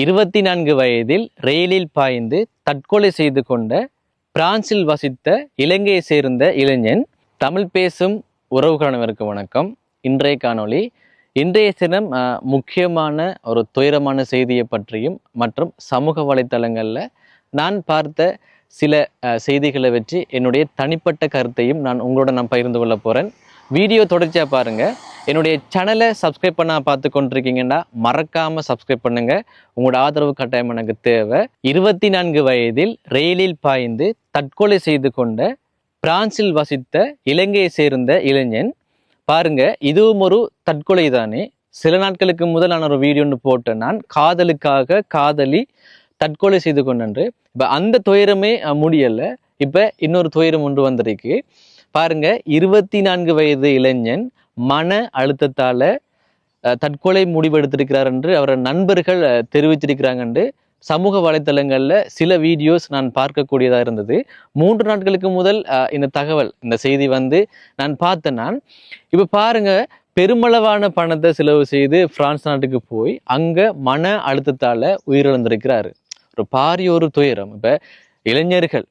இருபத்தி நான்கு வயதில் ரயிலில் பாய்ந்து தற்கொலை செய்து கொண்ட பிரான்சில் வசித்த இலங்கையை சேர்ந்த இளைஞன். தமிழ் பேசும் உறவுகணவருக்கு வணக்கம். இன்றைய காணொளி இன்றைய தினம் முக்கியமான ஒரு துயரமான செய்தியை பற்றியும் மற்றும் சமூக வலைத்தளங்களில் நான் பார்த்த சில செய்திகளை வச்சு என்னுடைய தனிப்பட்ட கருத்தையும் நான் உங்களோட நான் பகிர்ந்து கொள்ள போகிறேன் வீடியோ தொடர்ச்சியாக பாருங்கள் என்னுடைய சேனலை சப்ஸ்கிரைப் பண்ண பார்த்து கொண்டிருக்கீங்கன்னா மறக்காமல் சப்ஸ்கிரைப் பண்ணுங்க. உங்களோட ஆதரவு கட்டாயம் எனக்கு தேவை. இருபத்தி நான்கு வயதில் ரயிலில் பாய்ந்து தற்கொலை செய்து கொண்ட பிரான்சில் வசித்த இலங்கையை சேர்ந்த இளைஞன். பாருங்க இதுவும் ஒரு தற்கொலை தானே. சில நாட்களுக்கு முதல் நான் ஒரு வீடியோ ஒன்று போட்டேன். நான் காதலுக்காக காதலி தற்கொலை செய்து கொண்டன்று. இப்போ அந்த துயரமே முடியலை. இப்போ இன்னொரு துயரம் ஒன்று வந்திருக்கு. பாருங்க இருபத்தி நான்கு வயது இளைஞன் மன அழுத்தத்தால் தற்கொலை முடிவெடுத்திருக்கிறார் என்று அவரை நண்பர்கள் தெரிவிச்சிருக்கிறாங்க என்று சமூக வலைத்தளங்களில் சில வீடியோஸ் நான் பார்க்கக்கூடியதாக இருந்தது. மூன்று நாட்களுக்கு முதல் இந்த தகவல் இந்த செய்தி வந்து நான் பார்த்தேன் நான். இப்போ பாருங்கள் பெருமளவான பணத்தை செலவு செய்து பிரான்ஸ் நாட்டுக்கு போய் அங்கே மன அழுத்தத்தால் உயிரிழந்திருக்கிறாரு. ஒரு பாரிய ஒரு துயரம். இப்போ இளைஞர்கள்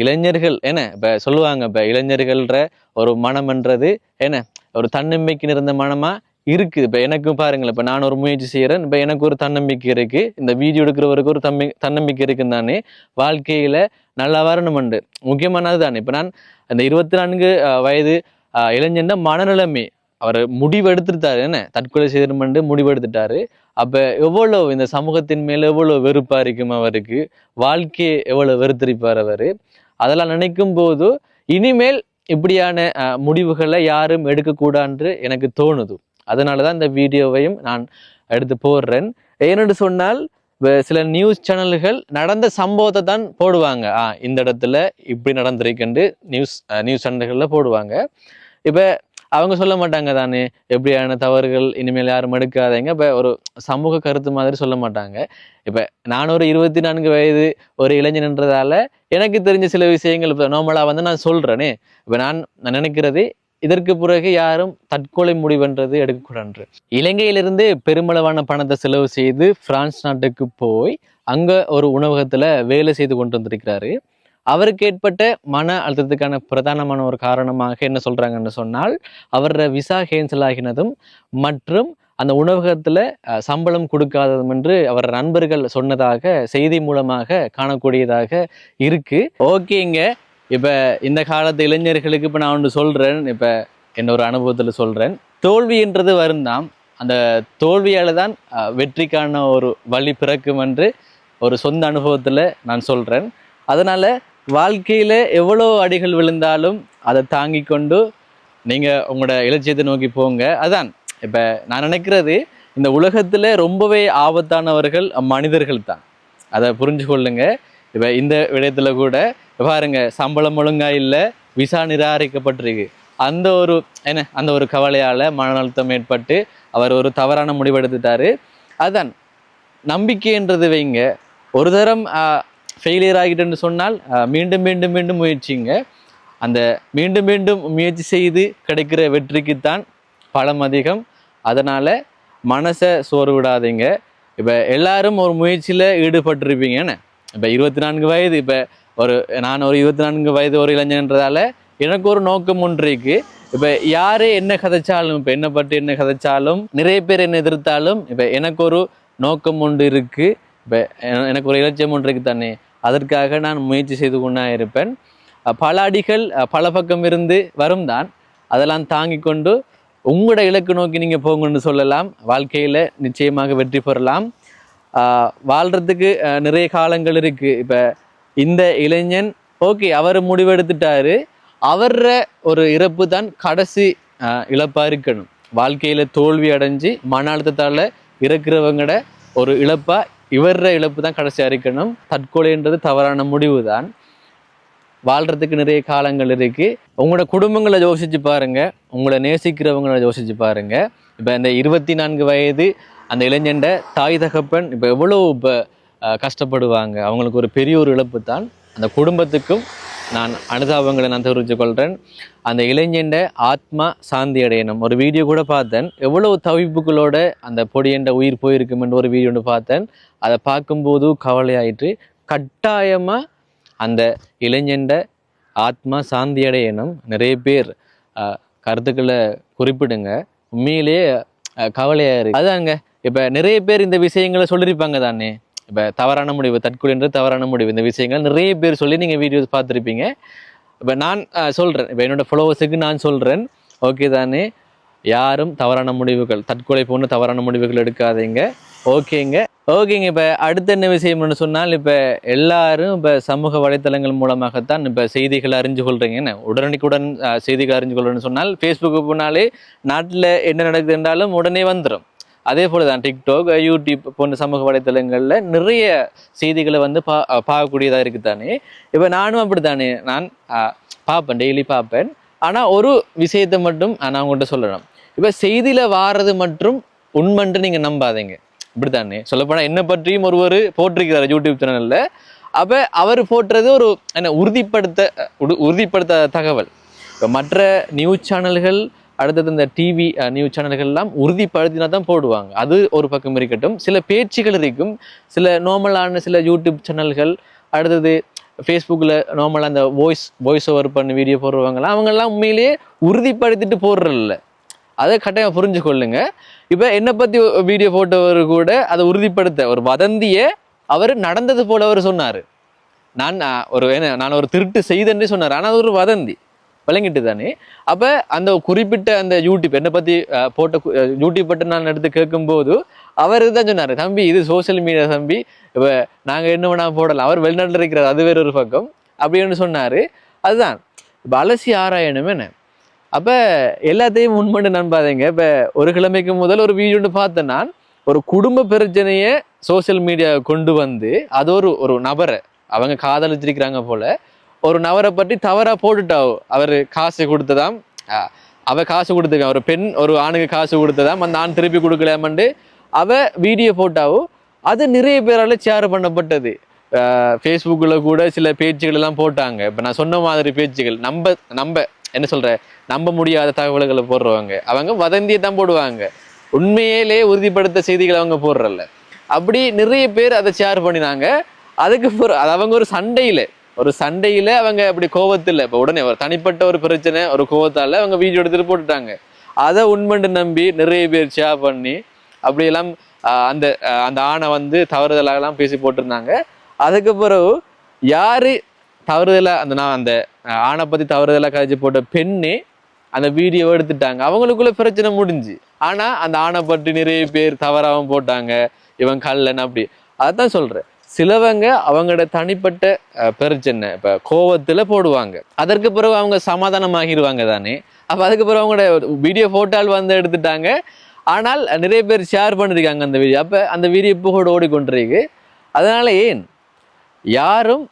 இளைஞர்கள் என்ன இப்போ சொல்லுவாங்க இப்போ இளைஞர்கள்ன்ற ஒரு மனம்ன்றது என்ன ஒரு தன்னம்பிக்கை நிறைந்த மனமா இருக்குது இப்போ எனக்கும் பாருங்களேன் இப்ப நான் ஒரு முயற்சி செய்கிறேன் இப்போ எனக்கு ஒரு தன்னம்பிக்கை இருக்குது இந்த வீடியோ எடுக்கிறவருக்கு ஒரு தம்பி தன்னம்பிக்கை இருக்குன்னு தானே வாழ்க்கையில நல்லா வரணுமெண்டு. முக்கியமானது தானே இப்போ நான் அந்த இருபத்தி நான்கு வயது அஹ், மனநிலைமை அவர் முடிவு எடுத்துட்டாரு என்ன? தற்கொலை செய்தமண்டு முடிவு எடுத்துட்டாரு அப்ப எவ்வளவு இந்த சமூகத்தின் மேலே எவ்வளவு வெறுப்பாக இருக்கும் அவருக்கு? வாழ்க்கையை எவ்வளவு வெறுத்திருப்பார் அவரு? அதெல்லாம் நினைக்கும் போது இனிமேல் இப்படியான முடிவுகளை யாரும் எடுக்கக்கூடாது எனக்கு தோணுது. அதனால தான் இந்த வீடியோவையும் நான் எடுத்து போடுறேன். ஏன்னு சொன்னால் சில நியூஸ் சேனல்கள் நடந்த சம்பவத்தை தான் போடுவாங்க. ஆ இந்த இடத்துல இப்படி நடந்திருக்குன்ட்டு நியூஸ் நியூஸ் சேனல்களில் போடுவாங்க. இப்போ அவங்க சொல்ல மாட்டாங்க தானே? எப்படியான தவறுகள் இனிமேல் யாரும் எடுக்காதீங்க. இப்போ ஒரு சமூக கருத்து மாதிரி சொல்ல மாட்டாங்க. இப்போ நான் ஒரு இருபத்தி நான்கு வயது ஒரு இளைஞன்றதால எனக்கு தெரிஞ்ச சில விஷயங்கள் இப்போ நார்மலாக வந்து நான் சொல்கிறேனே இப்போ நான் நான் நினைக்கிறது இதற்கு பிறகு யாரும் தற்கொலை முடிவென்றது எடுக்கக்கூடாது இலங்கையிலிருந்து பெருமளவான பணத்தை செலவு செய்து பிரான்ஸ் நாட்டுக்கு போய் அங்கே ஒரு உணவகத்தில் வேலை செய்து கொண்டு வந்திருக்கிறாரு. அவருக்கு ஏற்பட்ட மன அழுத்தத்துக்கான பிரதானமான ஒரு காரணமாக என்ன சொல்கிறாங்கன்னு சொன்னால் அவரோட விசா கேன்சல் ஆகினதும் மற்றும் அந்த உணவகத்தில் சம்பளம் கொடுக்காததும் என்று அவர் நண்பர்கள் சொன்னதாக செய்தி மூலமாக காணக்கூடியதாக இருக்குது ஓகேங்க இப்போ இந்த காலத்து இளைஞர்களுக்கு இப்போ நான் ஒன்று சொல்கிறேன் இப்போ என்ன ஒரு அனுபவத்தில் சொல்கிறேன் தோல்வின்றது வருந்தாம் அந்த தோல்வியால் தான் வெற்றிக்கான ஒரு வழி பிறக்கும் என்று ஒரு சொந்த அனுபவத்தில் நான் சொல்கிறேன் அதனால் வாழ்க்கையில் எவ்வளோ அடிகள் விழுந்தாலும் அதை தாங்கி கொண்டு நீங்கள் உங்களோட இலட்சியத்தை நோக்கி போங்க. அதான் இப்போ நான் நினைக்கிறது இந்த உலகத்தில் ரொம்பவே ஆபத்தானவர்கள் மனிதர்கள் தான். அதை புரிஞ்சு கொள்ளுங்க. இப்போ இந்த விடயத்தில் கூட பாருங்க சம்பளம் ஒழுங்காக இல்லை விசா நிராகரிக்கப்பட்டிருக்கு. அந்த ஒரு என்ன அந்த ஒரு கவலையால் மன அழுத்தம் ஏற்பட்டு அவர் ஒரு தவறான முடிவெடுத்துட்டாரு அதான் நம்பிக்கைன்றது வைங்க. ஒரு தரம் ஃபெயிலியர் ஆகிட்டுன்னு சொன்னால் மீண்டும் மீண்டும் மீண்டும் முயற்சிங்க. அந்த மீண்டும் மீண்டும் முயற்சி செய்து கிடைக்கிற வெற்றிக்குத்தான் பலம் அதிகம். அதனால் மனசை சோறு விடாதீங்க. இப்போ எல்லாரும் ஒரு முயற்சியில் ஈடுபட்டிருப்பீங்க. என்ன? இப்போ இருபத்தி நான்கு வயது இப்போ ஒரு நான் ஒரு இருபத்தி நான்கு வயது ஒரு இளைஞன்றதால எனக்கு ஒரு நோக்கம் ஒன்று இருக்குது இப்போ யார் என்ன கதைச்சாலும் இப்போ என்னை பற்றி என்ன கதைச்சாலும் நிறைய பேர் என்ன எதிர்த்தாலும் இப்போ எனக்கு ஒரு நோக்கம் ஒன்று இருக்குது இப்போ எனக்கு ஒரு இலட்சியம் ஒன்று இருக்குது தானே அதற்காக நான் முயற்சி செய்து கொண்டா இருப்பேன். பல அடிகள் பல பக்கம் இருந்து வரும் தான் அதெல்லாம் தாங்கி கொண்டு உங்களோட இலக்கு நோக்கி நீங்கள் போங்கன்னு சொல்லலாம். வாழ்க்கையில் நிச்சயமாக வெற்றி பெறலாம். வாழ்கிறதுக்கு நிறைய காலங்கள் இருக்குது இப்போ இந்த இளைஞன் ஓகே அவர் முடிவெடுத்துட்டாரு. அவர ஒரு இறப்பு தான் கடைசி இழப்பாக இருக்கணும். வாழ்க்கையில் தோல்வி அடைஞ்சு மன அழுத்தத்தால் இறக்குறவங்கட ஒரு இழப்பாக இவர இழப்பு தான் கடைசியா இருக்கணும் தற்கொலைன்றது தவறான முடிவு தான் வாழ்கிறதுக்கு நிறைய காலங்கள் இருக்குது உங்களோட குடும்பங்களை யோசிச்சு பாருங்கள் உங்களை நேசிக்கிறவங்களை யோசிச்சு பாருங்க. இப்போ இந்த இருபத்தி நான்கு வயது அந்த இளைஞண்ட தாய் தகப்பன் இப்போ எவ்வளோ இப்போ கஷ்டப்படுவாங்க. அவங்களுக்கு ஒரு பெரிய ஒரு இழப்பு தான் அந்த குடும்பத்துக்கும் நான் அனுதாபங்களை நான் தெரிவித்து கொள்கிறேன் அந்த இளைஞண்ட ஆத்மா சாந்தி அடையணும். ஒரு வீடியோ கூட பார்த்தேன். எவ்வளவு தவிப்புகளோட அந்த பொடியண்ட உயிர் போயிருக்கும் என்று ஒரு வீடியோ ஒன்று பார்த்தேன். அதை பார்க்கும்போது கவலையாயிற்று. கட்டாயமாக அந்த இளைஞண்ட ஆத்மா சாந்தி அடையணும். நிறைய பேர் கருத்துக்களை குறிப்பிடுங்க. உண்மையிலேயே கவலையாக இருக்குது அதாங்க. இப்போ நிறைய பேர் இந்த விஷயங்களை சொல்லியிருப்பாங்க தானே. இப்போ தவறான முடிவு தற்கொலைன்றது தவறான முடிவு இந்த விஷயங்கள் நிறைய பேர் சொல்லி நீங்கள் வீடியோஸ் பார்த்துருப்பீங்க. இப்போ நான் சொல்கிறேன் இப்போ என்னோடய என்னோட ஃபாலோவர்ஸுக்கு நான் சொல்கிறேன் ஓகே தானே? யாரும் தவறான முடிவுகள் தற்கொலை போன்ற தவறான முடிவுகள் எடுக்காதீங்க. ஓகேங்க ஓகேங்க இப்போ அடுத்த என்ன விஷயம்னு சொன்னால் இப்போ எல்லாரும் இப்போ சமூக வலைத்தளங்கள் மூலமாகத்தான் இப்போ செய்திகளை அறிஞ்சு கொள்கிறீங்க என்ன? உடனடிக்குடன் செய்திகள் அறிஞ்சு கொள்றேன்னு சொன்னால் ஃபேஸ்புக்கு போனாலே நாட்டில் என்ன நடக்குது என்றாலும் உடனே வந்துடும் அதே போல தான் டிக்டாக் யூடியூப் போன்ற சமூக வலைத்தளங்களில் நிறைய செய்திகளை வந்து பா பார்க்கக்கூடியதாக இருக்குது தானே இப்போ நானும் அப்படி தானே நான் பார்ப்பேன் டெய்லி பார்ப்பேன். ஆனால் ஒரு விஷயத்தை மட்டும் நான் உங்கள்கிட்ட சொல்லணும். இப்போ செய்தியில் வாரது மற்றும் உண்மைன்ட்டு நீங்கள் நம்பாதீங்க. இப்படித்தானே சொல்லப்போனால் என்னை பற்றியும் ஒருவர் போட்டிருக்கிறார் யூடியூப் சேனலில் அப்போ அவர் போட்டுறது ஒரு என்ன உறுதிப்படுத்த உறுதிப்படுத்த தகவல். இப்போ மற்ற நியூஸ் சேனல்கள் அடுத்தது இந்த டிவி நியூஸ் சேனல்கள்லாம் உறுதிப்படுத்தினா தான் போடுவாங்க. அது ஒரு பக்கம் இருக்கட்டும். சில பேச்சுகள் இருக்கும். சில நார்மலான சில யூடியூப் சேனல்கள் அடுத்தது ஃபேஸ்புக்கில் நார்மலாக அந்த வாய்ஸ் வாய்ஸ் ஓவர் பண்ணி வீடியோ போடுறவங்கலாம் அவங்கெல்லாம் உண்மையிலேயே உறுதிப்படுத்திட்டு போடுறதில்ல. அதை கட்டாயம் புரிஞ்சு கொள்ளுங்க. இப்போ என்னை பற்றி வீடியோ போட்டவர் கூட அதை உறுதிப்படுத்த ஒரு வதந்தியை அவர் நடந்தது போல அவர் சொன்னார். நான் ஒரு என்ன நான் ஒரு திருட்டு செய்தேன்னே சொன்னார். ஆனால் அது ஒரு வதந்தி. விளங்கிட்டு தானே அப்போ அந்த குறிப்பிட்ட அந்த யூடியூப் என்னை பற்றி போட்ட யூடியூப் பற்றி நான் எடுத்து கேட்கும்போது அவர் தான் சொன்னார் தம்பி இது சோஷியல் மீடியா தம்பி. இப்போ நாங்கள் என்ன வேணால் போடலாம். அவர் வெளிநாட்டில் இருக்கிறார் அது வேற ஒரு பக்கம். அப்படின்னு சொன்னார். அதுதான். இப்போ அலசி ஆராயணும் என்ன? அப்போ எல்லாத்தையும் முன்பண்டு நம்பாதீங்க. இப்போ ஒரு கிழமைக்கு முதல் ஒரு வீடியோன்னு பார்த்தேன் நான். ஒரு குடும்ப பிரச்சனையை சோஷியல் மீடியா கொண்டு வந்து அது ஒரு ஒரு நபரை அவங்க காதலிச்சிருக்கிறாங்க போல ஒரு நபரை பற்றி தவறாக போட்டுட்டாவோ அவர் காசு கொடுத்ததாம். அவ காசு கொடுத்துருக்கான் ஒரு பெண் ஒரு ஆணுக்கு காசு கொடுத்ததாம். அந்த ஆண் திருப்பி கொடுக்கலாமண்டு அவ வீடியோ போட்டாவோ அது நிறைய பேரால் ஷேர் பண்ணப்பட்டது. ஃபேஸ்புக்கில் கூட சில பேச்சுகள் எல்லாம் போட்டாங்க. இப்போ நான் சொன்ன மாதிரி பேச்சுகள் நம்ப நம்ப என்ன சொல்கிற நம்ப முடியாத தகவல்களை போடுறவங்க அவங்க வதந்தியை தான் போடுவாங்க. உண்மையிலே உறுதிப்படுத்த செய்திகளை அவங்க போடுறல அப்படி நிறைய பேர் அதை ஷேர் பண்ணினாங்க. அதுக்கு அது அவங்க ஒரு சண்டையில் ஒரு சண்டையில அவங்க அப்படி கோவத்தில் இப்போ உடனே ஒரு தனிப்பட்ட ஒரு பிரச்சனை ஒரு கோவத்தால அவங்க வீடியோ எடுத்துட்டு போட்டுட்டாங்க. அதை உண்மண்டு நம்பி நிறைய பேர் ஷேர் பண்ணி அப்படியெல்லாம் அந்த அந்த ஆணை வந்து தவறுதலாகலாம் பேசி போட்டிருந்தாங்க. அதுக்கு பிறகு யார் தவறுதலாக அந்த நான் அந்த ஆணை பற்றி தவறுதலாக கழிச்சு போட்ட பெண்ணே அந்த வீடியோ எடுத்துட்டாங்க. அவங்களுக்குள்ள பிரச்சனை முடிஞ்சு. ஆனால் அந்த ஆணை பற்றி நிறைய பேர் தவறாகவும் போட்டாங்க. இவன் கல்லன் அப்படி. அதான் சொல்கிறேன் சிலவங்க அவங்களோட தனிப்பட்ட பெருச்சென்ன பிரச்சனை கோவத்தில் போடுவாங்க. அதற்கு பிறகு அவங்க சமாதானமாகிடுவாங்க தானே. அப்போ அதுக்கு பிறகு அவங்களோட வீடியோ போட்டால் வந்து எடுத்துட்டாங்க. ஆனால் நிறைய பேர் ஷேர் பண்ணிருக்காங்க அந்த வீடியோ அப்போ அந்த வீடியோ புகழ் ஓடிக்கொண்டிருக்கு. அதனால் ஏன்? யாரும்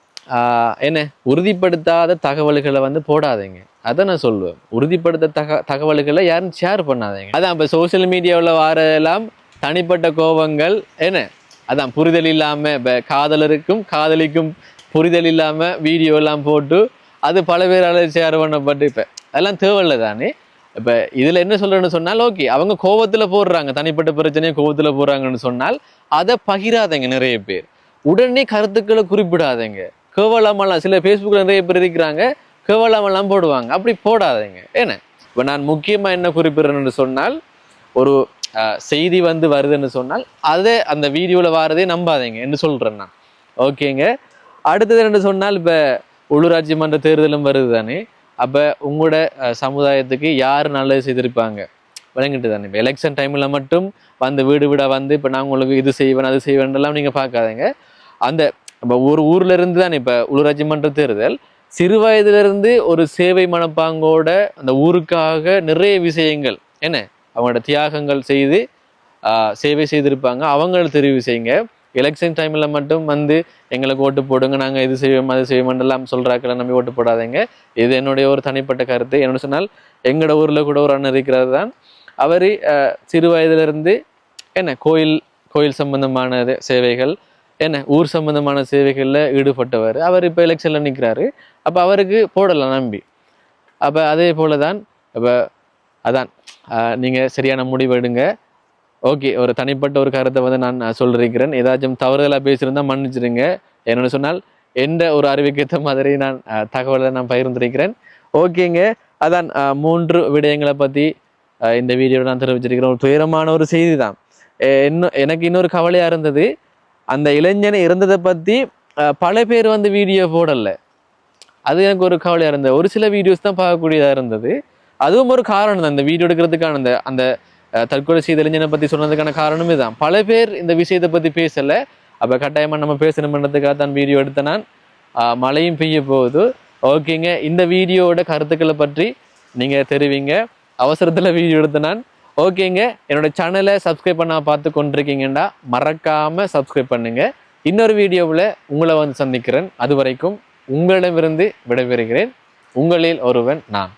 என்ன உறுதிப்படுத்தாத தகவல்களை வந்து போடாதீங்க. அதை நான் சொல்லுவேன். உறுதிப்படுத்த தக தகவல்களை யாரும் ஷேர் பண்ணாதீங்க. அதான் இப்போ சோஷியல் மீடியாவில் வரதெல்லாம் தனிப்பட்ட கோபங்கள் என்ன அதான் புரிதல் இல்லாமல் இப்போ காதலருக்கும் காதலிக்கும் புரிதல் இல்லாமல் வீடியோ எல்லாம் போட்டு அது பல பேரால் ஷேர் பண்ணப்பட்டு இப்போ அதெல்லாம் தேவையில்ல தானே? இப்போ இதில் என்ன சொல்கிறேன்னு சொன்னால் ஓகே அவங்க கோவத்தில் போடுறாங்க தனிப்பட்ட பிரச்சனையை கோவத்தில் போடுறாங்கன்னு சொன்னால் அதை பகிராதங்க நிறைய பேர். உடனே கருத்துக்களை குறிப்பிடாதீங்க. கேவலமெல்லாம் சில ஃபேஸ்புக்கில் நிறைய பேர் இருக்கிறாங்க கேவலமெல்லாம் போடுவாங்க. அப்படி போடாதீங்க. ஏன்னா இப்போ நான் முக்கியமாக என்ன குறிப்பிடுறேன்னு சொன்னால் ஒரு செய்தி வந்து வருதுன்னு சொன்னால் அதை அந்த வீடியோவில் வாரதே நம்பாதீங்க என்று சொல்கிறேன் நான். ஓகேங்க அடுத்தது என்ன சொன்னால் இப்போ உள்ளூராட்சி மன்ற தேர்தலும் வருது தானே அப்போ உங்களோட சமுதாயத்துக்கு யார் நல்லது செய்திருப்பாங்க? விளங்கிட்டு தானே இப்போ எலெக்ஷன் டைமில் மட்டும் வந்து வீடு வீடாக வந்து இப்போ நான் உங்களுக்கு இது செய்வேன் அது செய்வேன்லாம் நீங்கள் பார்க்காதீங்க. அந்த இப்போ ஒரு ஊரில் இருந்து தானே இப்போ உள்ளூராட்சி மன்ற தேர்தல். சிறு வயதிலிருந்து ஒரு சேவை மனப்பாங்கோட அந்த ஊருக்காக நிறைய விஷயங்கள் என்ன? அவங்களோட தியாகங்கள் செய்து சேவை செய்திருப்பாங்க. அவங்கள தெரிவு செய்யுங்க. எலெக்ஷன் டைமில் மட்டும் வந்து எங்களுக்கு ஓட்டு போடுங்க நாங்கள் இது செய்வோம் அது செய்வோம் எல்லாம் சொல்கிறாக்களை நம்பி ஓட்டு போடாதீங்க. இது என்னுடைய ஒரு தனிப்பட்ட கருத்து. என்னென்னு சொன்னால் எங்களோட ஊரில் கூட ஒரு அண்ணன் இருக்கிறது தான். அவர் சிறு வயதிலிருந்து என்ன கோயில் கோயில் சம்பந்தமான சேவைகள் என்ன ஊர் சம்பந்தமான சேவைகளில் ஈடுபட்டவர். அவர் இப்போ எலெக்ஷனில் நிற்கிறாரு அப்போ அவருக்கு போடலாம் நம்பி. அப்போ அதே போல தான் இப்போ அதான் நீங்கள் சரியான முடிவு எடுங்க. ஓகே ஒரு தனிப்பட்ட ஒரு கருத்தை வந்து நான் சொல்லிருக்கிறேன். ஏதாச்சும் தவறுதலாக பேசியிருந்தா மன்னிச்சிடுங்க. என்னென்னு சொன்னால் எந்த ஒரு அறிவிக்கேற்ற மாதிரி நான் தகவலை நான் பகிர்ந்திருக்கிறேன். ஓகேங்க அதான் மூன்று விடயங்களை பற்றி இந்த வீடியோவில் நான் தெரிவிச்சிருக்கிறேன். ஒரு துயரமான ஒரு செய்தி தான் இன்னும் எனக்கு இன்னொரு கவலையாக இருந்தது. அந்த இளைஞன் இருந்ததை பற்றி பல பேர் வந்து வீடியோ போடலை. அது எனக்கு ஒரு கவலையாக இருந்தது. ஒரு சில வீடியோஸ் தான் பார்க்கக்கூடியதாக இருந்தது. அதுவும் ஒரு காரணம் தான். இந்த வீடியோ எடுக்கிறதுக்கான அந்த அந்த தற்கொலை செய்த இளைஞனை பற்றி சொன்னதுக்கான காரணமே தான். பல பேர் இந்த விஷயத்தை பற்றி பேசலை. அப்போ கட்டாயமாக நம்ம பேசணுமன்றதுக்காக தான் வீடியோ எடுத்தேன் நான். மழையும் பெய்ய போகுது. ஓகேங்க. இந்த வீடியோவோட கருத்துக்களை பற்றி நீங்கள் தெரிவிங்க. அவசரத்தில் வீடியோ எடுத்த நான். ஓகேங்க. என்னோட சேனலை சப்ஸ்கிரைப் பண்ண பார்த்து கொண்டிருக்கீங்கன்னா மறக்காமல் சப்ஸ்கிரைப் பண்ணுங்கள் இன்னொரு வீடியோவில் உங்களை வந்து சந்திக்கிறேன். அது வரைக்கும் உங்களிடமிருந்து விடைபெறுகிறேன். உங்களில் ஒருவன் நான்.